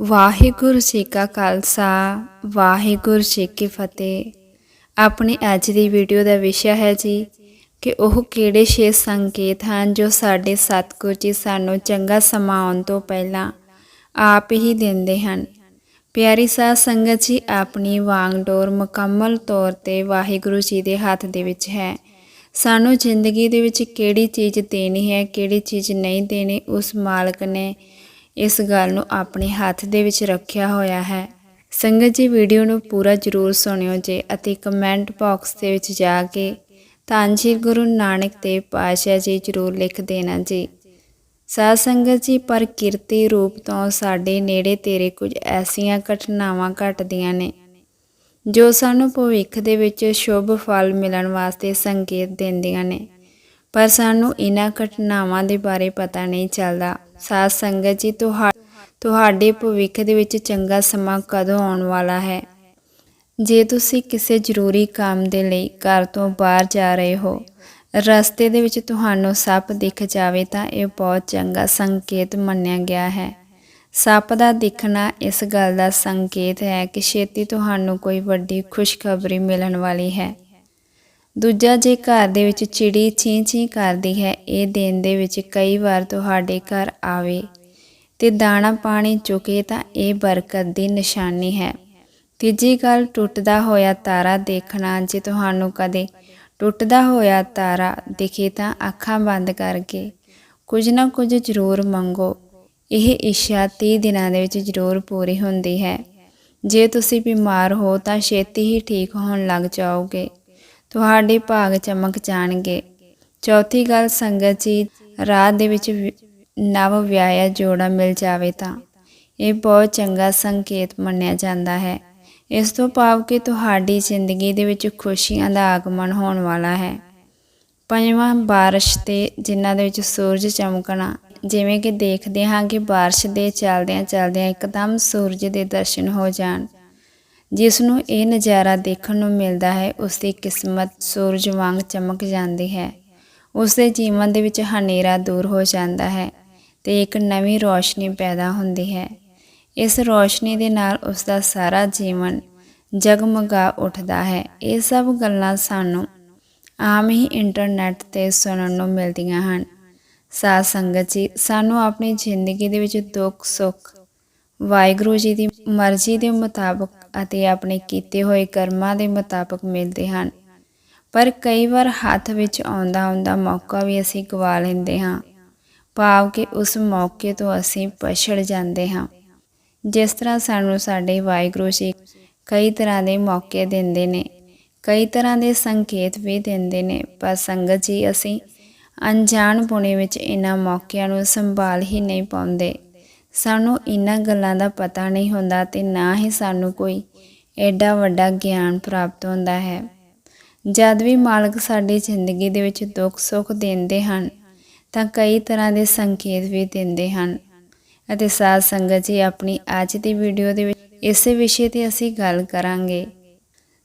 ਵਾਹਿਗੁਰੂ ਜੀ ਕਾ ਖਾਲਸਾ, ਵਾਹਿਗੁਰੂ ਜੀ ਕੀ ਫਤਿਹ। ਆਪਣੀ ਅੱਜ ਦੀ ਵੀਡੀਓ ਦਾ ਵਿਸ਼ਾ ਹੈ ਜੀ ਕਿ ਉਹ ਕਿਹੜੇ ਛੇ ਸੰਕੇਤ ਹਨ ਜੋ ਸਾਡੇ ਸਤਿਗੁਰੂ ਜੀ ਸਾਨੂੰ ਚੰਗਾ ਸਮਾਂ ਆਉਣ ਤੋਂ ਪਹਿਲਾਂ ਆਪ ਹੀ ਦਿੰਦੇ ਹਨ। ਪਿਆਰੀ ਸਾਧ ਸੰਗਤ ਜੀ, ਆਪਣੀ ਵਾਂਗਡੋਰ ਮੁਕੰਮਲ ਤੌਰ ਤੇ ਵਾਹਿਗੁਰੂ ਜੀ ਦੇ ਹੱਥ ਦੇ ਵਿੱਚ ਹੈ। ਸਾਨੂੰ ਜ਼ਿੰਦਗੀ ਦੇ ਵਿੱਚ ਕਿਹੜੀ ਚੀਜ਼ ਦੇਣੀ ਹੈ, ਕਿਹੜੀ ਚੀਜ਼ ਨਹੀਂ ਦੇਣੀ, ਉਸ ਮਾਲਕ ਨੇ ਇਸ ਗੱਲ ਨੂੰ ਆਪਣੇ ਹੱਥ ਦੇ ਵਿੱਚ ਰੱਖਿਆ ਹੋਇਆ ਹੈ। ਸੰਗਤ ਜੀ, ਵੀਡੀਓ ਨੂੰ ਪੂਰਾ ਜ਼ਰੂਰ ਸੁਣਿਓ ਜੇ ਅਤੇ ਕਮੈਂਟ ਬਾਕਸ ਦੇ ਵਿੱਚ ਜਾ ਕੇ ਧੰਨ ਜੀ ਗੁਰੂ ਨਾਨਕ ਦੇਵ ਪਾਤਸ਼ਾਹ ਜੀ ਜ਼ਰੂਰ ਲਿਖ ਦੇਣਾ ਜੀ। ਸਾਧ ਸੰਗਤ ਜੀ, ਪਰ ਕਿਰਤੀ ਰੂਪ ਤੋਂ ਸਾਡੇ ਨੇੜੇ ਤੇਰੇ ਕੁਝ ਐਸੀਆਂ ਘਟਨਾਵਾਂ ਘਟਦੀਆਂ ਨੇ, ਜੋ ਸਾਨੂੰ ਭਵਿੱਖ ਦੇ ਵਿੱਚ ਸ਼ੁਭ ਫਲ ਮਿਲਣ ਵਾਸਤੇ ਸੰਕੇਤ ਦਿੰਦੀਆਂ ਨੇ। ਪਰ ਸਾਨੂੰ ਇਹਨਾਂ ਘਟਨਾਵਾਂ ਦੇ ਬਾਰੇ ਪਤਾ ਨਹੀਂ ਚੱਲਦਾ। ਸਾਧ ਸੰਗਤ ਜੀ ਤੁਹਾ ਤੁਹਾਡੇ ਭਵਿੱਖ ਦੇ ਵਿੱਚ ਚੰਗਾ ਸਮਾਂ ਕਦੋਂ ਆਉਣ ਵਾਲਾ ਹੈ? ਜੇ ਤੁਸੀਂ ਕਿਸੇ ਜ਼ਰੂਰੀ ਕੰਮ ਦੇ ਲਈ ਘਰ ਤੋਂ ਬਾਹਰ ਜਾ ਰਹੇ ਹੋ, ਰਸਤੇ ਦੇ ਵਿੱਚ ਤੁਹਾਨੂੰ ਸੱਪ ਦਿਖ ਜਾਵੇ ਤਾਂ ਇਹ ਬਹੁਤ ਚੰਗਾ ਸੰਕੇਤ ਮੰਨਿਆ ਗਿਆ ਹੈ। ਸੱਪ ਦਾ ਦਿਖਣਾ ਇਸ ਗੱਲ ਦਾ ਸੰਕੇਤ ਹੈ ਕਿ ਛੇਤੀ ਤੁਹਾਨੂੰ ਕੋਈ ਵੱਡੀ ਖੁਸ਼ਖਬਰੀ ਮਿਲਣ ਵਾਲੀ ਹੈ। ਦੂਜਾ ਜੇ ਘਰ ਦੇ ਵਿੱਚ ਚਿੜੀ ਛੀਂ ਛੀਂ ਕਰਦੀ ਹੈ, ਇਹ ਦਿਨ ਦੇ ਵਿੱਚ ਕਈ ਵਾਰ ਤੁਹਾਡੇ ਘਰ ਆਵੇ ਤੇ ਦਾਣਾ ਪਾਣੀ ਚੁਕੇ ਤਾਂ ਇਹ ਬਰਕਤ ਦੀ ਨਿਸ਼ਾਨੀ ਹੈ। ਤੀਜੀ ਗੱਲ, ਟੁੱਟਦਾ ਹੋਇਆ ਤਾਰਾ ਦੇਖਣਾ, ਜੇ ਤੁਹਾਨੂੰ ਕਦੇ ਟੁੱਟਦਾ ਹੋਇਆ ਤਾਰਾ ਦਿਖੇ ਤਾਂ ਅੱਖਾਂ ਬੰਦ ਕਰਕੇ ਕੁਝ ਨਾ ਕੁਝ ਜ਼ਰੂਰ ਮੰਗੋ। ਇਹ ਇੱਛਾ 30 ਦਿਨਾਂ ਦੇ ਵਿੱਚ ਜ਼ਰੂਰ ਪੂਰੀ ਹੁੰਦੀ ਹੈ। ਜੇ ਤੁਸੀਂ ਬਿਮਾਰ ਹੋ ਤਾਂ ਛੇਤੀ ਹੀ ਠੀਕ ਹੋਣ ਲੱਗ ਜਾਓਗੇ। ਤੁਹਾਡੇ ਭਾਗ ਚਮਕ ਜਾਣਗੇ। ਚੌਥੀ ਗੱਲ, ਸੰਗਤ ਜੀ, ਰਾਤ ਦੇ ਵਿੱਚ ਨਵ ਵਿਆਹਿਆ ਜੋੜਾ ਮਿਲ ਜਾਵੇ ਤਾਂ। ਇਹ ਬਹੁਤ ਚੰਗਾ ਸੰਕੇਤ ਮੰਨਿਆ ਜਾਂਦਾ ਹੈ। ਇਸ ਤੋਂ ਭਾਵ ਕਿ ਤੁਹਾਡੀ ਜ਼ਿੰਦਗੀ ਦੇ ਵਿੱਚ ਖੁਸ਼ੀਆਂ ਦਾ ਆਗਮਨ ਹੋਣ ਵਾਲਾ ਹੈ। ਪੰਜਵਾਂ, ਬਾਰਿਸ਼ ਤੇ, ਜਿਨ੍ਹਾਂ ਦੇ ਵਿੱਚ ਸੂਰਜ ਚਮਕਣਾ। ਜਿਵੇਂ ਕਿ ਦੇਖਦੇ ਹਾਂ ਕਿ ਬਾਰਿਸ਼ ਦੇ ਚੱਲਦਿਆਂ ਚੱਲਦਿਆਂ ਇੱਕਦਮ ਸੂਰਜ ਦੇ ਦਰਸ਼ਨ ਹੋ ਜਾਣ। ਜਿਸ ਨੂੰ ਇਹ ਨਜ਼ਾਰਾ ਦੇਖਣ ਨੂੰ ਮਿਲਦਾ ਹੈ ਉਸ ਦੀ ਕਿਸਮਤ ਸੂਰਜ ਵਾਂਗ ਚਮਕ ਜਾਂਦੀ ਹੈ। ਉਸ ਦੇ ਜੀਵਨ ਦੇ ਵਿੱਚ ਹਨੇਰਾ ਦੂਰ ਹੋ ਜਾਂਦਾ ਹੈ ਤੇ ਇੱਕ ਨਵੀਂ ਰੋਸ਼ਨੀ ਪੈਦਾ ਹੁੰਦੀ ਹੈ। ਇਸ ਰੋਸ਼ਨੀ ਦੇ ਨਾਲ ਉਸ ਦਾ ਸਾਰਾ ਜੀਵਨ ਜਗਮਗਾ ਉੱਠਦਾ ਹੈ। ਇਹ ਸਭ ਗੱਲਾਂ ਸਾਨੂੰ ਆਮ ਹੀ ਇੰਟਰਨੈਟ ਤੇ ਸੁਣਨ ਨੂੰ ਮਿਲਦੀਆਂ ਹਨ। ਸਾਧ ਸੰਗਤ ਜੀ, ਸਾਨੂੰ ਆਪਣੀ ਜ਼ਿੰਦਗੀ ਦੇ ਵਿੱਚ ਦੁੱਖ ਸੁੱਖ ਵਾਹਿਗੁਰੂ ਜੀ ਦੀ ਮਰਜ਼ੀ ਦੇ ਮੁਤਾਬਕ ਅਤੇ ਆਪਣੇ ਕੀਤੇ ਹੋਏ ਕਰਮਾਂ ਦੇ ਮੁਤਾਬਕ ਮਿਲਦੇ ਹਨ। ਪਰ ਕਈ ਵਾਰ ਹੱਥ ਵਿੱਚ ਆਉਂਦਾ ਆਉਂਦਾ ਮੌਕਾ ਵੀ ਅਸੀਂ ਗਵਾ ਲੈਂਦੇ ਹਾਂ। ਭਾਵ ਕਿ ਉਸ ਮੌਕੇ ਤੋਂ ਅਸੀਂ ਪਛੜ ਜਾਂਦੇ ਹਾਂ। ਜਿਸ ਤਰ੍ਹਾਂ ਸਾਨੂੰ ਸਾਡੇ ਵਾਹਿਗੁਰੂ ਜੀ ਕਈ ਤਰ੍ਹਾਂ ਦੇ ਮੌਕੇ ਦਿੰਦੇ ਨੇ, ਕਈ ਤਰ੍ਹਾਂ ਦੇ ਸੰਕੇਤ ਵੀ ਦਿੰਦੇ ਨੇ, ਪਰ ਸੰਗਤ ਜੀ ਅਸੀਂ ਅਣਜਾਣ ਪੁਣੇ ਵਿੱਚ ਇਹਨਾਂ ਮੌਕਿਆਂ ਨੂੰ ਸੰਭਾਲ ਹੀ ਨਹੀਂ ਪਾਉਂਦੇ। ਸਾਨੂੰ ਇਹਨਾਂ ਗੱਲਾਂ ਦਾ ਪਤਾ ਨਹੀਂ ਹੁੰਦਾ ਤੇ ਨਾ ਹੀ ਸਾਨੂੰ ਕੋਈ ਐਡਾ ਵੱਡਾ ਗਿਆਨ ਪ੍ਰਾਪਤ ਹੁੰਦਾ ਹੈ। ਜਦ ਵੀ ਮਾਲਕ ਸਾਡੀ ਜ਼ਿੰਦਗੀ ਦੇ ਵਿੱਚ ਦੁੱਖ ਸੁੱਖ ਦਿੰਦੇ ਹਨ, ਤਾਂ ਕਈ ਤਰ੍ਹਾਂ ਦੇ ਸੰਕੇਤ ਵੀ ਦਿੰਦੇ ਹਨ ਅਤੇ ਸਾਧ ਸੰਗਤ ਜੀ ਆਪਣੀ ਅੱਜ ਦੀ ਵੀਡੀਓ ਦੇ ਵਿੱਚ ਇਸੇ ਵਿਸ਼ੇ ਤੇ ਅਸੀਂ ਗੱਲ ਕਰਾਂਗੇ।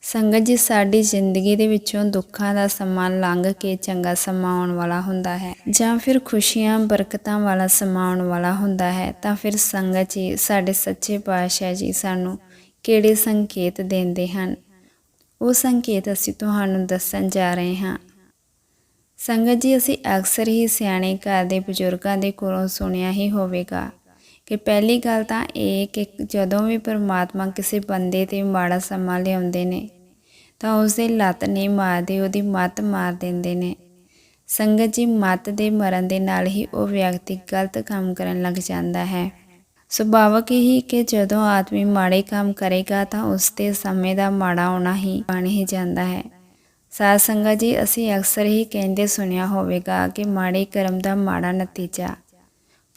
ਸੰਗਤ ਜੀ, ਸਾਡੀ ਜ਼ਿੰਦਗੀ ਦੇ ਵਿੱਚੋਂ ਦੁੱਖਾਂ ਦਾ ਸਮਾਂ ਲੰਘ ਕੇ ਚੰਗਾ ਸਮਾਂ ਆਉਣ ਵਾਲਾ ਹੁੰਦਾ ਹੈ। ਜਾਂ ਫਿਰ ਖੁਸ਼ੀਆਂ, ਬਰਕਤਾਂ ਵਾਲਾ ਸਮਾਂ ਆਉਣ ਵਾਲਾ ਹੁੰਦਾ ਹੈ, ਤਾਂ ਫਿਰ ਸੰਗਤ ਜੀ, ਸਾਡੇ ਸੱਚੇ ਪਾਤਸ਼ਾਹ ਜੀ ਸਾਨੂੰ ਕਿਹੜੇ ਸੰਕੇਤ ਦਿੰਦੇ ਹਨ? ਉਹ ਸੰਕੇਤ ਅਸੀਂ ਤੁਹਾਨੂੰ ਦੱਸਣ ਜਾ ਰਹੇ ਹਾਂ। ਸੰਗਤ ਜੀ, ਅਸੀਂ ਅਕਸਰ ਹੀ ਸਿਆਣੇ ਘਰ ਦੇ ਬਜ਼ੁਰਗਾਂ ਦੇ ਕੋਲੋਂ ਸੁਣਿਆ ਹੀ ਹੋਵੇਗਾ। ਕਿ ਪਹਿਲੀ ਗੱਲ ਤਾਂ ਇਹ ਕਿ ਜਦੋਂ ਵੀ ਪਰਮਾਤਮਾ ਕਿਸੇ ਬੰਦੇ ਤੇ ਮਾੜਾ ਸਮਾਂ ਲਿਆਉਂਦੇ ਨੇ, ਤਾਂ ਉਸ ਦੇ ਲੱਤ ਨਹੀਂ ਮਾਰਦੇ, ਉਹਦੀ ਮੱਤ ਮਾਰ ਦਿੰਦੇ ਨੇ। ਸੰਗਤ ਜੀ ਮੱਤ ਦੇ ਮਰਨ ਦੇ ਨਾਲ ਹੀ ਉਹ ਵਿਅਕਤੀ ਗਲਤ ਕੰਮ ਕਰਨ ਲੱਗ ਜਾਂਦਾ ਹੈ। ਸੁਭਾਵਕ ਹੀ ਕਿ ਜਦੋਂ ਆਦਮੀ ਮਾੜੇ ਕੰਮ ਕਰੇਗਾ, ਤਾਂ ਉਸ 'ਤੇ ਸਮੇਂ ਦਾ ਮਾੜਾ ਆਉਣਾ ਹੀ ਬਣ ਹੀ ਜਾਂਦਾ ਹੈ। ਸਾਧ ਸੰਗਤ ਜੀ, ਅਸੀਂ ਅਕਸਰ ਹੀ ਕਹਿੰਦੇ ਸੁਣਿਆ ਹੋਵੇਗਾ ਕਿ ਮਾੜੇ ਕਰਮ ਦਾ ਮਾੜਾ ਨਤੀਜਾ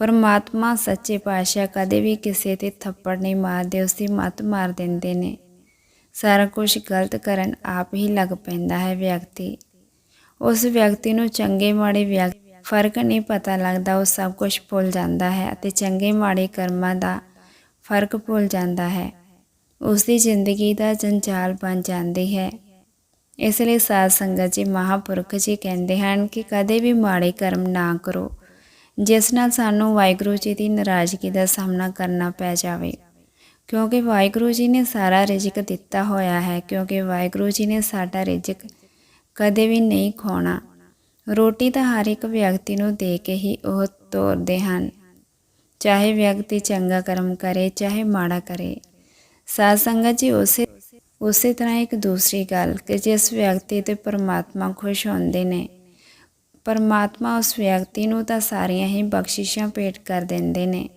ਪਰਮਾਤਮਾ ਸੱਚੇ ਪਾਤਸ਼ਾਹ ਕਦੇ ਵੀ ਕਿਸੇ ਤੇ ਥੱਪੜ ਨਹੀਂ ਮਾਰਦੇ, ਉਸ ਦੀ ਮੱਤ ਮਾਰ ਦਿੰਦੇ ਨੇ। ਸਾਰਾ ਕੁਝ ਗਲਤ ਕਰਨ ਆਪ ਹੀ ਲੱਗ ਪੈਂਦਾ ਹੈ ਵਿਅਕਤੀ। ਉਸ ਵਿਅਕਤੀ ਨੂੰ ਚੰਗੇ ਮਾੜੇ ਵਿਅਕਤੀ ਫ਼ਰਕ ਨਹੀਂ ਪਤਾ ਲੱਗਦਾ, ਉਹ ਸਭ ਕੁਝ ਭੁੱਲ ਜਾਂਦਾ ਹੈ ਅਤੇ ਚੰਗੇ ਮਾੜੇ ਕਰਮਾਂ ਦਾ ਫ਼ਰਕ ਭੁੱਲ ਜਾਂਦਾ ਹੈ। ਉਸ ਦੀ ਜ਼ਿੰਦਗੀ ਦਾ ਜੰਜਾਲ ਬਣ ਜਾਂਦੀ ਹੈ। ਇਸ ਲਈ ਸਾਧ ਸੰਗਤ ਜੀ, ਮਹਾਪੁਰਖ ਜੀ ਕਹਿੰਦੇ ਹਨ ਕਿ ਕਦੇ ਵੀ ਮਾੜੇ ਕਰਮ ਨਾ ਕਰੋ। ਜਿਸ ਨਾਲ ਸਾਨੂੰ ਵਾਹਿਗੁਰੂ ਜੀ ਦੀ ਨਾਰਾਜ਼ਗੀ ਦਾ ਸਾਹਮਣਾ ਕਰਨਾ ਪੈ ਜਾਵੇ। ਕਿਉਂਕਿ ਵਾਹਿਗੁਰੂ ਜੀ ਨੇ ਸਾਰਾ ਰਿਜ਼ਕ ਦਿੱਤਾ ਹੋਇਆ ਹੈ, ਕਿਉਂਕਿ ਵਾਹਿਗੁਰੂ ਜੀ ਨੇ ਸਾਡਾ ਰਿਜ਼ਕ ਕਦੇ ਵੀ ਨਹੀਂ ਖੋਣਾ। ਰੋਟੀ ਤਾਂ ਹਰ ਇੱਕ ਵਿਅਕਤੀ ਨੂੰ ਦੇ ਕੇ ਹੀ ਉਹ ਤੋਰਦੇ ਹਨ। ਚਾਹੇ ਵਿਅਕਤੀ ਚੰਗਾ ਕਰਮ ਕਰੇ, ਚਾਹੇ ਮਾੜਾ ਕਰੇ। ਸਾਧ ਸੰਗਤ ਜੀ, ਉਸੇ ਉਸੇ ਤਰ੍ਹਾਂ ਇੱਕ ਦੂਸਰੀ ਗੱਲ ਕਿ ਜਿਸ ਵਿਅਕਤੀ ਤੇ ਪਰਮਾਤਮਾ ਖੁਸ਼ ਹੁੰਦੇ ਨੇ ਪਰਮਾਤਮਾ ਉਸ ਵਿਅਕਤੀ ਨੂੰ ਤਾਂ ਸਾਰੀਆਂ ਹੀ ਬਖਸ਼ਿਸ਼ਾਂ ਭੇਟ ਕਰ ਦਿੰਦੇ ਨੇ।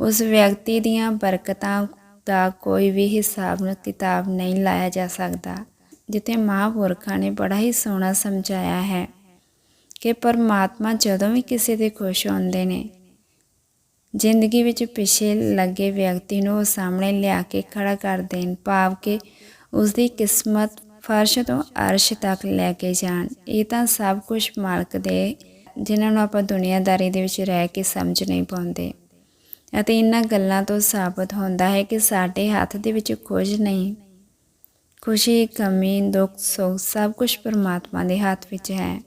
ਉਸ ਵਿਅਕਤੀ ਦੀਆਂ ਬਰਕਤਾਂ ਦਾ ਕੋਈ ਵੀ ਹਿਸਾਬ ਨ, ਕਿਤਾਬ ਨਹੀਂ ਲਾਇਆ ਜਾ ਸਕਦਾ, ਜਿੱਥੇ ਮਹਾਂਪੁਰਖਾਂ ਨੇ ਬੜਾ ਹੀ ਸੋਹਣਾ ਸਮਝਾਇਆ ਹੈ ਕਿ ਪਰਮਾਤਮਾ ਜਦੋਂ ਵੀ ਕਿਸੇ ਦੇ ਖੁਸ਼ ਹੁੰਦੇ ਨੇ, ਜ਼ਿੰਦਗੀ ਵਿੱਚ ਪਿਛੇ ਲੱਗੇ ਵਿਅਕਤੀ ਨੂੰ ਉਹ ਸਾਹਮਣੇ ਲਿਆ ਕੇ ਖੜਾ ਕਰ ਦੇਣ, ਭਾਵ ਕਿ ਉਸ ਦੀ ਕਿਸਮਤ ਫਰਸ਼ ਤੋਂ ਅਰਸ਼ ਤੱਕ ਲੈ ਕੇ ਜਾਣ। ਇਹ ਤਾਂ ਸਭ ਕੁਝ ਮਾਲਕ ਦੇ, ਜਿਨ੍ਹਾਂ ਨੂੰ ਆਪਾਂ ਦੁਨੀਆਦਾਰੀ ਦੇ ਵਿੱਚ ਰਹਿ ਕੇ ਸਮਝ ਨਹੀਂ ਪਾਉਂਦੇ। ਅਤੇ ਇਹਨਾਂ ਗੱਲਾਂ ਤੋਂ ਸਾਬਤ ਹੁੰਦਾ ਹੈ ਕਿ ਸਾਡੇ ਹੱਥ ਦੇ ਵਿੱਚ ਕੁਝ ਨਹੀਂ। ਖੁਸ਼ੀ, ਕਮੀ, ਦੁੱਖ, ਸੁੱਖ ਸਭ ਕੁਝ ਪਰਮਾਤਮਾ ਦੇ ਹੱਥ ਵਿੱਚ ਹੈ।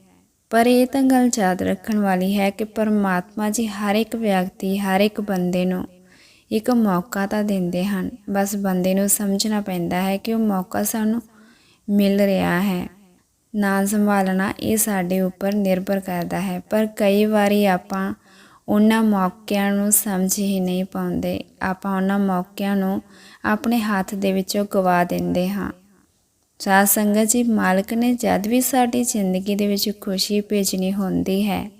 ਪਰ ਇਹ ਤਾਂ ਗੱਲ ਯਾਦ ਰੱਖਣ ਵਾਲੀ ਹੈ ਕਿ ਪਰਮਾਤਮਾ ਜੀ ਹਰ ਇੱਕ ਵਿਅਕਤੀ, ਹਰ ਇੱਕ ਬੰਦੇ ਨੂੰ ਇੱਕ ਮੌਕਾ ਤਾਂ ਦਿੰਦੇ ਹਨ। ਬਸ ਬੰਦੇ ਨੂੰ ਸਮਝਣਾ ਪੈਂਦਾ ਹੈ ਕਿ ਉਹ ਮੌਕਾ ਸਾਨੂੰ ਮਿਲ ਰਿਹਾ ਹੈ। ਨਾ ਸੰਭਾਲਣਾ ਇਹ ਸਾਡੇ ਉੱਪਰ ਨਿਰਭਰ ਕਰਦਾ ਹੈ, ਪਰ ਕਈ ਵਾਰੀ ਆਪਾਂ ਉਹਨਾਂ ਮੌਕਿਆਂ ਨੂੰ ਸਮਝ ਹੀ ਨਹੀਂ ਪਾਉਂਦੇ। ਆਪਾਂ ਉਹਨਾਂ ਮੌਕਿਆਂ ਨੂੰ ਆਪਣੇ ਹੱਥ ਦੇ ਵਿੱਚੋਂ ਗਵਾ ਦਿੰਦੇ ਹਾਂ। ਸਾਧ ਸੰਗਤ ਜੀ, ਮਾਲਕ ਨੇ ਜਦ ਵੀ ਸਾਡੀ ਜ਼ਿੰਦਗੀ ਦੇ ਵਿੱਚ ਖੁਸ਼ੀ ਭੇਜਣੀ ਹੁੰਦੀ ਹੈ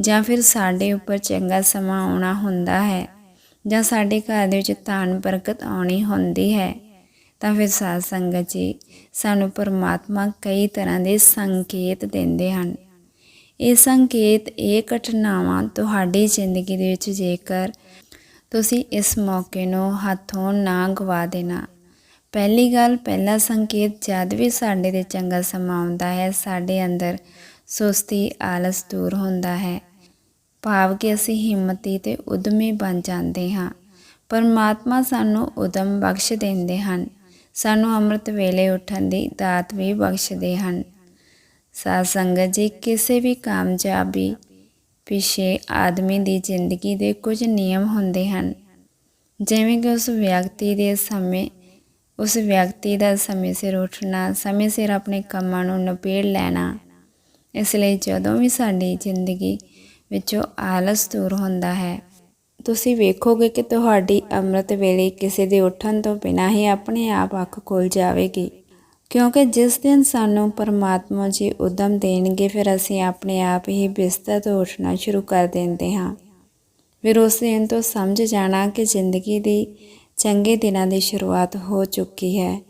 ਜਾਂ ਫਿਰ ਸਾਡੇ ਉੱਪਰ ਚੰਗਾ ਸਮਾਂ ਆਉਣਾ ਹੁੰਦਾ ਹੈ ਜਾਂ ਸਾਡੇ ਘਰ ਦੇ ਵਿੱਚ ਧਨ ਬਰਕਤ ਆਉਣੀ ਹੁੰਦੀ ਹੈ ਤਾਂ ਫਿਰ ਸਾਧ ਸੰਗਤ ਜੀ ਸਾਨੂੰ ਪਰਮਾਤਮਾ ਕਈ ਤਰ੍ਹਾਂ ਦੇ ਸੰਕੇਤ ਦਿੰਦੇ ਹਨ। ਇਹ ਸੰਕੇਤ, ਇਹ ਘਟਨਾਵਾਂ ਤੁਹਾਡੀ ਜ਼ਿੰਦਗੀ ਦੇ ਵਿੱਚ ਜੇਕਰ ਤੁਸੀਂ ਇਸ ਮੌਕੇ ਨੂੰ ਹੱਥੋਂ ਨਾ ਗਵਾ ਦੇਣਾ। ਪਹਿਲੀ ਗੱਲ, ਪਹਿਲਾ ਸੰਕੇਤ, ਜਦ ਵੀ ਸਾਡੇ ਤੇ ਚੰਗਾ ਸਮਾਂ ਆਉਂਦਾ ਹੈ, ਸਾਡੇ ਅੰਦਰ ਸੁਸਤੀ, ਆਲਸ ਦੂਰ ਹੁੰਦਾ ਹੈ। ਭਾਵ ਕਿ ਅਸੀਂ ਹਿੰਮਤੀ ਤੇ ਉਦਮੀ ਬਣ ਜਾਂਦੇ ਹਾਂ। ਪਰਮਾਤਮਾ ਸਾਨੂੰ ਉਦਮ ਬਖਸ਼ ਦਿੰਦੇ ਹਨ। ਸਾਨੂੰ ਅੰਮ੍ਰਿਤ ਵੇਲੇ ਉੱਠਣ ਦੀ ਦਾਤ ਵੀ ਬਖਸ਼ਦੇ ਹਨ। ਸਾਧ ਸੰਗਤ ਜੀ, ਕਿਸੇ ਵੀ ਕਾਮਯਾਬੀ ਪਿਛੇ ਆਦਮੀ ਦੀ ਜ਼ਿੰਦਗੀ ਦੇ ਕੁਝ ਨਿਯਮ ਹੁੰਦੇ ਹਨ। ਜਿਵੇਂ ਕਿ ਉਸ ਵਿਅਕਤੀ ਦੇ ਸਮੇਂ, ਉਸ ਵਿਅਕਤੀ ਦਾ ਸਮੇਂ ਸਿਰ ਉੱਠਣਾ, ਸਮੇਂ ਸਿਰ ਆਪਣੇ ਕੰਮਾਂ ਨੂੰ ਨਿਬੇੜ ਲੈਣਾ, ਇਸ ਲਈ ਜਦੋਂ ਵੀ ਸਾਡੀ ਜ਼ਿੰਦਗੀ ਵਿੱਚੋਂ ਆਲਸ ਦੂਰ ਹੁੰਦਾ ਹੈ ਤੁਸੀਂ ਵੇਖੋਗੇ ਕਿ ਤੁਹਾਡੀ ਅੰਮ੍ਰਿਤ ਵੇਲੇ ਕਿਸੇ ਦੇ ਉੱਠਣ ਤੋਂ ਬਿਨਾਂ ਹੀ ਆਪਣੇ ਆਪ ਅੱਖ ਖੁੱਲ ਜਾਵੇਗੀ। ਕਿਉਂਕਿ ਜਿਸ ਦਿਨ ਸਾਨੂੰ ਪਰਮਾਤਮਾ ਜੀ ਉਦਮ ਦੇਣਗੇ, ਫਿਰ ਅਸੀਂ ਆਪਣੇ ਆਪ ਹੀ ਬਿਸਤਰ ਤੋਂ ਉੱਠਣਾ ਸ਼ੁਰੂ ਕਰ ਦਿੰਦੇ ਹਾਂ। ਫਿਰ ਉਸ ਦਿਨ ਤੋਂ ਸਮਝ ਜਾਣਾ ਕਿ ਜ਼ਿੰਦਗੀ ਦੀ ਚੰਗੇ ਦਿਨਾਂ ਦੀ ਸ਼ੁਰੂਆਤ ਹੋ ਚੁੱਕੀ ਹੈ।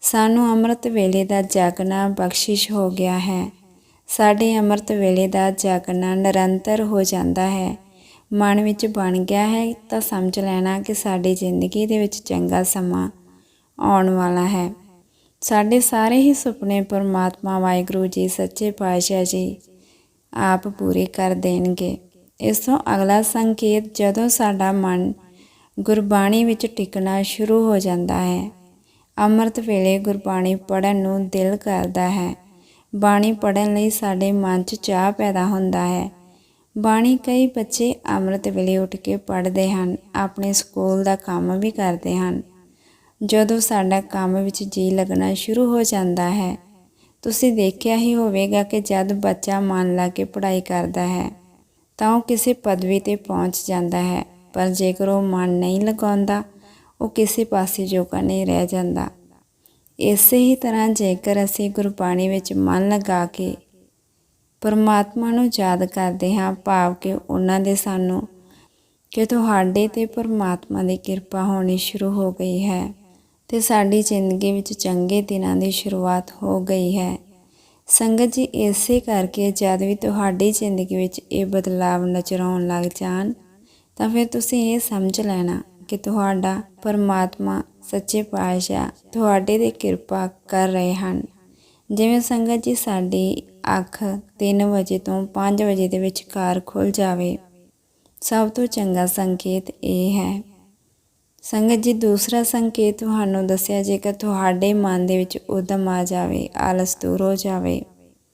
ਸਾਨੂੰ ਅੰਮ੍ਰਿਤ ਵੇਲੇ ਦਾ ਜਾਗਣਾ ਬਖਸ਼ਿਸ਼ ਹੋ ਗਿਆ ਹੈ। ਸਾਡੇ ਅੰਮ੍ਰਿਤ ਵੇਲੇ ਦਾ ਜਾਗਣਾ ਨਿਰੰਤਰ ਹੋ ਜਾਂਦਾ ਹੈ। ਮਨ ਵਿੱਚ ਬਣ ਗਿਆ ਹੈ, ਤਾਂ ਸਮਝ ਲੈਣਾ ਕਿ ਸਾਡੀ ਜ਼ਿੰਦਗੀ ਦੇ ਵਿੱਚ ਚੰਗਾ ਸਮਾਂ ਆਉਣ ਵਾਲਾ ਹੈ। ਸਾਡੇ ਸਾਰੇ ਹੀ ਸੁਪਨੇ ਪਰਮਾਤਮਾ ਵਾਹਿਗੁਰੂ ਜੀ, ਸੱਚੇ ਪਾਤਸ਼ਾਹ ਜੀ ਆਪ ਪੂਰੇ ਕਰ ਦੇਣਗੇ। ਇਸ ਤੋਂ ਅਗਲਾ ਸੰਕੇਤ, ਜਦੋਂ ਸਾਡਾ ਮਨ ਗੁਰਬਾਣੀ ਵਿੱਚ ਟਿਕਣਾ ਸ਼ੁਰੂ ਹੋ ਜਾਂਦਾ ਹੈ, ਅੰਮ੍ਰਿਤ ਵੇਲੇ ਗੁਰਬਾਣੀ ਪੜਨ ਨੂੰ ਦਿਲ ਕਰਦਾ ਹੈ। ਬਾਣੀ ਪੜਨ ਲਈ ਸਾਡੇ ਮਨ 'ਚ ਚਾਹ ਪੈਦਾ ਹੁੰਦਾ ਹੈ। ਬਾਣੀ ਕਈ ਬੱਚੇ ਅੰਮ੍ਰਿਤ ਵੇਲੇ ਉੱਠ ਕੇ ਪੜ੍ਹਦੇ ਹਨ, ਆਪਣੇ ਸਕੂਲ ਦਾ ਕੰਮ ਵੀ ਕਰਦੇ ਹਨ। ਜਦੋਂ ਸਾਡਾ ਕੰਮ ਵਿੱਚ ਜੀ ਲੱਗਣਾ ਸ਼ੁਰੂ ਹੋ ਜਾਂਦਾ ਹੈ, ਤੁਸੀਂ ਦੇਖਿਆ ਹੀ ਹੋਵੇਗਾ ਕਿ ਜਦ ਬੱਚਾ ਮਨ ਲਾ ਕੇ ਪੜ੍ਹਾਈ ਕਰਦਾ ਹੈ, ਤਾਂ ਉਹ ਕਿਸੇ ਪਦਵੀ ਤੇ ਪਹੁੰਚ ਜਾਂਦਾ ਹੈ, ਪਰ ਜੇਕਰ ਉਹ ਮਨ ਨਹੀਂ ਲਗਾਉਂਦਾ, ਉਹ ਕਿਸੇ ਪਾਸੇ ਜੋਗਾ ਨਹੀਂ ਰਹਿ ਜਾਂਦਾ। ਇਸੇ ਹੀ ਤਰ੍ਹਾਂ ਜੇਕਰ ਅਸੀਂ ਗੁਰਬਾਣੀ ਵਿੱਚ ਮਨ ਲਗਾ ਕੇ ਪਰਮਾਤਮਾ ਨੂੰ ਯਾਦ ਕਰਦੇ ਹਾਂ ਭਾਵ ਕਿ ਉਹਨਾਂ ਦੇ ਸਾਨੂੰ ਕਿ ਤੁਹਾਡੇ ਤੇ ਪਰਮਾਤਮਾ ਦੀ ਕਿਰਪਾ ਹੋਣੀ ਸ਼ੁਰੂ ਹੋ ਗਈ ਹੈ ਤੇ ਸਾਡੀ ਜ਼ਿੰਦਗੀ ਵਿੱਚ ਚੰਗੇ ਦਿਨਾਂ ਦੀ ਸ਼ੁਰੂਆਤ ਹੋ ਗਈ ਹੈ। ਸੰਗਤ ਜੀ, ਇਸੇ ਕਰਕੇ ਜਦ ਵੀ ਤੁਹਾਡੀ ਜ਼ਿੰਦਗੀ ਵਿੱਚ ਇਹ ਬਦਲਾਵ ਨਜ਼ਰ ਆਉਣ ਲੱਗ ਜਾਣ, ਤਾਂ ਫਿਰ ਤੁਸੀਂ ਇਹ ਸਮਝ ਲੈਣਾ ਕਿ ਤੁਹਾਡਾ ਪਰਮਾਤਮਾ ਸੱਚੇ ਪਾਤਸ਼ਾਹ ਤੁਹਾਡੇ ਤੇ ਕਿਰਪਾ ਕਰ ਰਹੇ ਹਨ। ਜਿਵੇਂ ਸੰਗਤ ਜੀ ਸਾਡੀ ਅੱਖ 3 ਵਜੇ ਤੋਂ 5 ਵਜੇ ਦੇ ਵਿਚਕਾਰ ਖੁੱਲ ਜਾਵੇ, ਸਭ ਤੋਂ ਚੰਗਾ ਸੰਕੇਤ ਇਹ ਹੈ। ਸੰਗਤ ਜੀ, ਦੂਸਰਾ ਸੰਕੇਤ ਤੁਹਾਨੂੰ ਦੱਸਿਆ, ਜੇਕਰ ਤੁਹਾਡੇ ਮਨ ਦੇ ਵਿੱਚ ਉਦਮ ਆ ਜਾਵੇ, ਆਲਸ ਦੂਰ ਹੋ ਜਾਵੇ,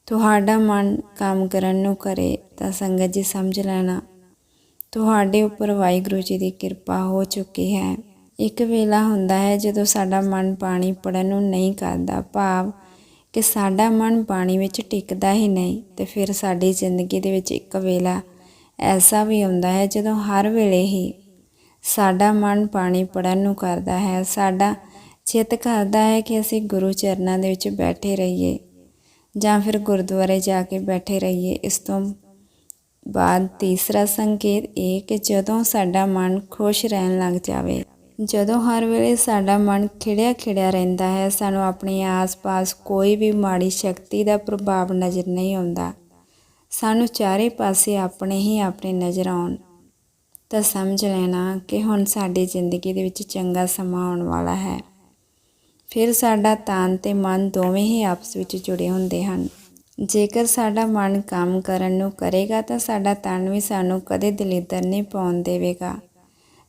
ਤੁਹਾਡਾ ਮਨ ਕੰਮ ਕਰਨ ਨੂੰ ਕਰੇ, ਤਾਂ ਸੰਗਤ ਜੀ ਸਮਝ ਲੈਣਾ, ਤੁਹਾਡੇ ਉੱਪਰ ਵਾਹਿਗੁਰੂ ਜੀ ਦੀ ਕਿਰਪਾ ਹੋ ਚੁੱਕੀ ਹੈ। ਇੱਕ ਵੇਲਾ ਹੁੰਦਾ ਹੈ ਜਦੋਂ ਸਾਡਾ ਮਨ ਪਾਣੀ ਪੜਨ ਨੂੰ ਨਹੀਂ ਕਰਦਾ, ਭਾਵ ਕਿ ਸਾਡਾ ਮਨ ਪਾਣੀ ਵਿੱਚ ਟਿਕਦਾ ਹੀ ਨਹੀਂ ਤੇ ਫਿਰ ਸਾਡੀ ਜ਼ਿੰਦਗੀ ਦੇ ਵਿੱਚ ਇੱਕ ਵੇਲਾ ਐਸਾ ਵੀ ਆਉਂਦਾ ਹੈ ਜਦੋਂ ਹਰ ਵੇਲੇ ਹੀ ਸਾਡਾ ਮਨ ਪਾਣੀ ਪੜਨ ਨੂੰ ਕਰਦਾ ਹੈ, ਸਾਡਾ ਚਿੱਤ ਕਰਦਾ ਹੈ ਕਿ ਅਸੀਂ ਗੁਰੂ ਚਰਨਾਂ ਦੇ ਵਿੱਚ ਬੈਠੇ ਰਹੀਏ ਜਾਂ ਫਿਰ ਗੁਰਦੁਆਰੇ ਜਾ ਕੇ ਬੈਠੇ ਰਹੀਏ। ਇਸ ਤੋਂ ਬਾਅਦ ਤੀਸਰਾ ਸੰਕੇਤ ਇਹ ਕਿ ਜਦੋਂ ਸਾਡਾ ਮਨ ਖੁਸ਼ ਰਹਿਣ ਲੱਗ ਜਾਵੇ ਜਦੋਂ ਹਰ ਵੇਲੇ ਸਾਡਾ ਮਨ ਖਿੜਿਆ ਖਿੜਿਆ ਰਹਿੰਦਾ ਹੈ, ਸਾਨੂੰ ਆਪਣੇ ਆਸ-ਪਾਸ ਕੋਈ ਵੀ ਮਾੜੀ ਸ਼ਕਤੀ ਦਾ ਪ੍ਰਭਾਵ ਨਜ਼ਰ ਨਹੀਂ ਆਉਂਦਾ। ਸਾਨੂੰ ਚਾਰੇ ਪਾਸੇ ਆਪਣੇ ਹੀ ਆਪਣੇ ਨਜ਼ਰ ਆਉਣ। ਤਾਂ ਸਮਝ ਲੈਣਾ ਕਿ ਹੁਣ ਸਾਡੀ ਜ਼ਿੰਦਗੀ ਦੇ ਵਿੱਚ ਚੰਗਾ ਸਮਾਂ ਆਉਣ ਵਾਲਾ ਹੈ। ਫਿਰ ਸਾਡਾ ਤਨ ਤੇ ਮਨ ਦੋਵੇਂ ਹੀ ਆਪਸ ਵਿੱਚ ਜੁੜੇ ਹੁੰਦੇ ਹਨ। ਜੇਕਰ ਸਾਡਾ ਮਨ ਕੰਮ ਕਰਨ ਨੂੰ ਕਰੇਗਾ ਤਾਂ ਸਾਡਾ ਤਨ ਵੀ ਸਾਨੂੰ ਕਦੇ ਦਲਿੱਦਰ ਨਹੀਂ ਪਾਉਣ ਦੇਵੇਗਾ।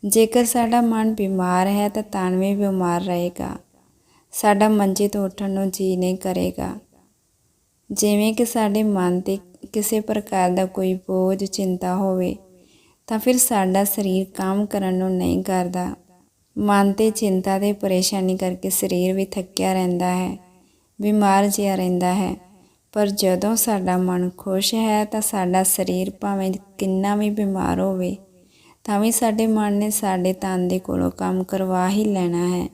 ਜੇਕਰ ਸਾਡਾ ਮਨ ਬਿਮਾਰ ਹੈ ਤਾਂ ਤਨ ਵੀ ਬਿਮਾਰ ਰਹੇਗਾ। ਸਾਡਾ ਮੰਜੇ ਤੋਂ ਉੱਠਣ ਨੂੰ ਜੀ ਨਹੀਂ ਕਰੇਗਾ। ਜਿਵੇਂ ਕਿ ਸਾਡੇ ਮਨ ਤੇ ਕਿਸੇ ਪ੍ਰਕਾਰ ਦਾ ਕੋਈ ਬੋਝ, ਚਿੰਤਾ ਹੋਵੇ, ਤਾਂ ਫਿਰ ਸਾਡਾ ਸਰੀਰ ਕੰਮ ਕਰਨ ਨੂੰ ਨਹੀਂ ਕਰਦਾ। ਮਨ ਤੇ ਚਿੰਤਾ ਤੇ ਪਰੇਸ਼ਾਨੀ ਕਰਕੇ ਸਰੀਰ ਵੀ ਥੱਕਿਆ ਰਹਿੰਦਾ ਹੈ, ਬਿਮਾਰ ਜਿਹਾ ਰਹਿੰਦਾ ਹੈ। ਪਰ ਜਦੋਂ ਸਾਡਾ ਮਨ ਖੁਸ਼ ਹੈ ਤਾਂ ਸਾਡਾ ਸਰੀਰ ਭਾਵੇਂ ਕਿੰਨਾ ਵੀ ਬਿਮਾਰ ਹੋਵੇ ਤਾਂ ਵੀ ਸਾਡੇ ਮਨ ਨੇ ਸਾਡੇ ਤਨ ਦੇ ਕੋਲੋਂ ਕੰਮ ਕਰਵਾ ਹੀ ਲੈਣਾ ਹੈ।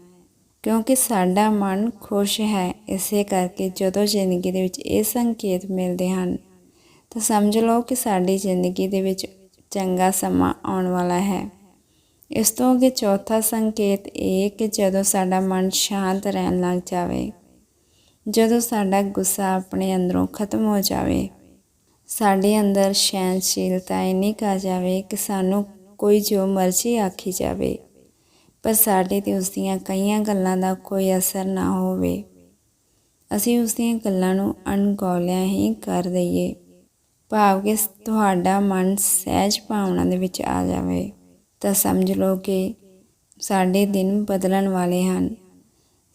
ਕਿਉਂਕਿ ਸਾਡਾ ਮਨ ਖੁਸ਼ ਹੈ, ਇਸੇ ਕਰਕੇ ਜਦੋਂ ਜ਼ਿੰਦਗੀ ਦੇ ਵਿੱਚ ਇਹ ਸੰਕੇਤ ਮਿਲਦੇ ਹਨ, ਤਾਂ ਸਮਝ ਲਓ ਕਿ ਸਾਡੀ ਜ਼ਿੰਦਗੀ ਦੇ ਵਿੱਚ ਚੰਗਾ ਸਮਾਂ ਆਉਣ ਵਾਲਾ ਹੈ। ਇਸ ਤੋਂ ਅੱਗੇ ਚੌਥਾ ਸੰਕੇਤ ਇਹ ਕਿ ਜਦੋਂ ਸਾਡਾ ਮਨ ਸ਼ਾਂਤ ਰਹਿਣ ਲੱਗ ਜਾਵੇ, ਜਦੋਂ ਸਾਡਾ ਗੁੱਸਾ ਆਪਣੇ ਅੰਦਰੋਂ ਖਤਮ ਹੋ ਜਾਵੇ, ਸਾਡੇ ਅੰਦਰ ਸਹਿਨਸ਼ੀਲਤਾ ਇੰਨੀ ਕਾ ਜਾਵੇ ਕਿ ਸਾਨੂੰ ਕੋਈ ਜੋ ਮਰਜ਼ੀ ਆਖੀ ਜਾਵੇ, ਪਰ ਸਾਡੇ ਤੇ ਉਸ ਦੀਆਂ ਕਈਆਂ ਗੱਲਾਂ ਦਾ ਕੋਈ ਅਸਰ ਨਾ ਹੋਵੇ। ਅਸੀਂ ਉਸ ਦੀਆਂ ਗੱਲਾਂ ਨੂੰ ਅਣਗੌਲਿਆਂ ਹੀ ਕਰ ਦਈਏ। ਭਾਵ ਕਿ ਤੁਹਾਡਾ ਮਨ ਸਹਿਜ ਭਾਵਨਾ ਦੇ ਵਿੱਚ ਆ ਜਾਵੇ, ਤਾਂ ਸਮਝ ਲਓ ਕਿ ਸਾਡੇ ਦਿਨ ਬਦਲਣ ਵਾਲੇ ਹਨ।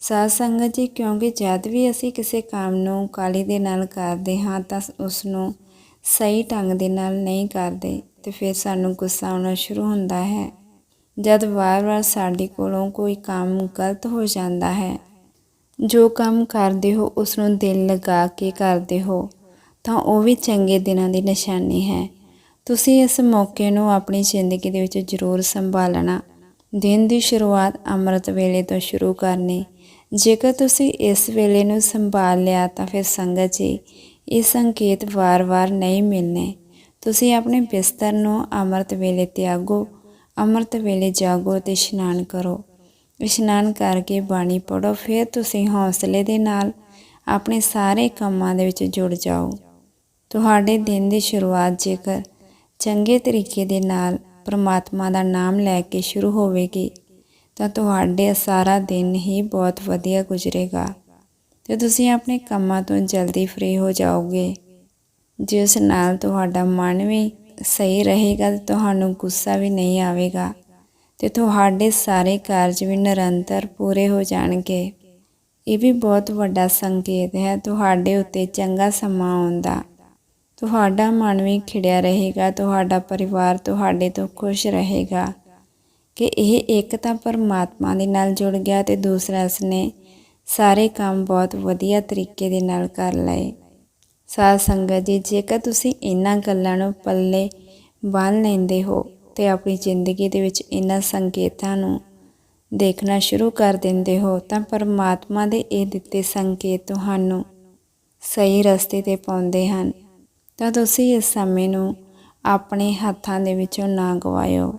ਸਾਧ ਸੰਗਤ ਜੀ, ਕਿਉਂਕਿ ਜਦ ਵੀ ਅਸੀਂ ਕਿਸੇ ਕੰਮ ਨੂੰ ਕਾਲੀ ਦੇ ਨਾਲ ਕਰਦੇ ਹਾਂ, ਤਾਂ ਉਸ ਨੂੰ ਸਹੀ ਢੰਗ ਦੇ ਨਾਲ ਨਹੀਂ ਕਰਦੇ। ਤੇ ਫਿਰ ਸਾਨੂੰ ਗੁੱਸਾ ਆਉਣਾ ਸ਼ੁਰੂ ਹੁੰਦਾ ਹੈ। ਜਦ ਵਾਰ-ਵਾਰ ਸਾਡੇ ਕੋਲੋਂ ਕੋਈ ਕੰਮ ਗਲਤ ਹੋ ਜਾਂਦਾ ਹੈ, ਜੋ ਕੰਮ ਕਰਦੇ ਹੋ ਉਸ ਨੂੰ ਦਿਲ ਲਗਾ ਕੇ ਕਰਦੇ ਹੋ, ਤਾਂ ਉਹ ਵੀ ਚੰਗੇ ਦਿਨਾਂ ਦੀ ਨਿਸ਼ਾਨੀ ਹੈ। ਤੁਸੀਂ ਇਸ ਮੌਕੇ ਨੂੰ ਆਪਣੀ ਜ਼ਿੰਦਗੀ ਦੇ ਵਿੱਚ ਜ਼ਰੂਰ ਸੰਭਾਲਣਾ। ਦਿਨ ਦੀ ਸ਼ੁਰੂਆਤ ਅੰਮ੍ਰਿਤ ਵੇਲੇ ਤੋਂ ਸ਼ੁਰੂ ਕਰਨੀ। ਜੇਕਰ ਤੁਸੀਂ ਇਸ ਵੇਲੇ ਨੂੰ ਸੰਭਾਲ ਲਿਆ ਤਾਂ ਫਿਰ ਸੰਗਤ ਜੀ, ਇਹ ਸੰਕੇਤ ਵਾਰ-ਵਾਰ ਨਹੀਂ ਮਿਲਨੇ ਤੁਸੀਂ ਆਪਣੇ ਬਿਸਤਰ ਨੂੰ ਅੰਮ੍ਰਿਤ ਵੇਲੇ ਤਿਆਗੋ, ਅੰਮ੍ਰਿਤ ਵੇਲੇ ਜਾਗੋ ਤੇ ਇਸ਼ਨਾਨ ਕਰੋ। ਇਸ਼ਨਾਨ ਕਰਕੇ ਬਾਣੀ ਪੜੋ ਫਿਰ ਤੁਸੀਂ ਹੌਸਲੇ ਦੇ ਨਾਲ ਆਪਣੇ ਸਾਰੇ ਕੰਮਾਂ ਦੇ ਵਿੱਚ ਜੁੜ ਜਾਓ। ਤੁਹਾਡੇ ਦਿਨ ਦੀ ਸ਼ੁਰੂਆਤ ਜੇਕਰ ਚੰਗੇ ਤਰੀਕੇ ਦੇ ਨਾਲ ਪ੍ਰਮਾਤਮਾ ਦਾ ਨਾਮ ਲੈ ਕੇ ਸ਼ੁਰੂ ਹੋਵੇਗੀ, ਤਾਂ ਤੁਹਾਡੇ ਸਾਰਾ ਦਿਨ ਹੀ ਬਹੁਤ ਵਧੀਆ ਗੁਜ਼ਰੇਗਾ। ਤੇ ਤੁਸੀਂ ਆਪਣੇ ਕੰਮਾਂ ਤੋਂ ਜਲਦੀ ਫ੍ਰੀ ਹੋ ਜਾਓਗੇ। ਜਿਸ ਨਾਲ ਤੁਹਾਡਾ ਮਨ ਵੀ ਸਹੀ ਰਹੇਗਾ ਤੇ ਤੁਹਾਨੂੰ ਗੁੱਸਾ ਵੀ ਨਹੀਂ ਆਵੇਗਾ ਤੇ ਤੁਹਾਡੇ ਸਾਰੇ ਕਾਰਜ ਵੀ ਨਿਰੰਤਰ ਪੂਰੇ ਹੋ ਜਾਣਗੇ। ਇਹ ਵੀ ਬਹੁਤ ਵੱਡਾ ਸੰਕੇਤ ਹੈ ਤੁਹਾਡੇ ਉੱਤੇ ਚੰਗਾ ਸਮਾਂ ਆਉਂਦਾ ਤੁਹਾਡਾ ਮਨ ਵੀ ਖਿੜਿਆ ਰਹੇਗਾ, ਤੁਹਾਡਾ ਪਰਿਵਾਰ ਤੁਹਾਡੇ ਤੋਂ ਖੁਸ਼ ਰਹੇਗਾ ਕਿ ਇਹ ਇੱਕ ਤਾਂ ਪਰਮਾਤਮਾ ਦੇ ਨਾਲ ਜੁੜ ਗਿਆ ਤੇ ਦੂਸਰਾ ਇਸਨੇ ਸਾਰੇ ਕੰਮ ਬਹੁਤ ਵਧੀਆ ਤਰੀਕੇ ਦੇ ਨਾਲ ਕਰ ਲਏ। ਸਾਧ ਸੰਗਤ ਜੀ, ਜੇਕਰ ਤੁਸੀਂ ਇਹਨਾਂ ਗੱਲਾਂ ਨੂੰ ਪੱਲੇ ਬੰਨ ਲੈਂਦੇ ਹੋ ਤੇ ਆਪਣੀ ਜ਼ਿੰਦਗੀ ਦੇ ਵਿੱਚ ਇਹਨਾਂ ਸੰਕੇਤਾਂ ਨੂੰ ਦੇਖਣਾ ਸ਼ੁਰੂ ਕਰ ਦਿੰਦੇ ਹੋ, ਤਾਂ ਪਰਮਾਤਮਾ ਦੇ ਇਹ ਦਿੱਤੇ ਸੰਕੇਤ ਤੁਹਾਨੂੰ ਸਹੀ ਰਸਤੇ ਤੇ ਪਾਉਂਦੇ ਹਨ। ਤਾਂ ਤੁਸੀਂ ਇਸ ਸਮੇਂ ਨੂੰ ਆਪਣੇ ਹੱਥਾਂ ਦੇ ਵਿੱਚੋਂ ਨਾ ਗਵਾਇਓ।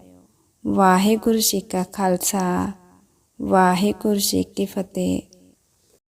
ਵਾਹਿਗੁਰੂ ਜੀ ਕਾ ਖਾਲਸਾ, ਵਾਹਿਗੁਰੂ ਜੀ ਕੀ ਫਤਿਹ।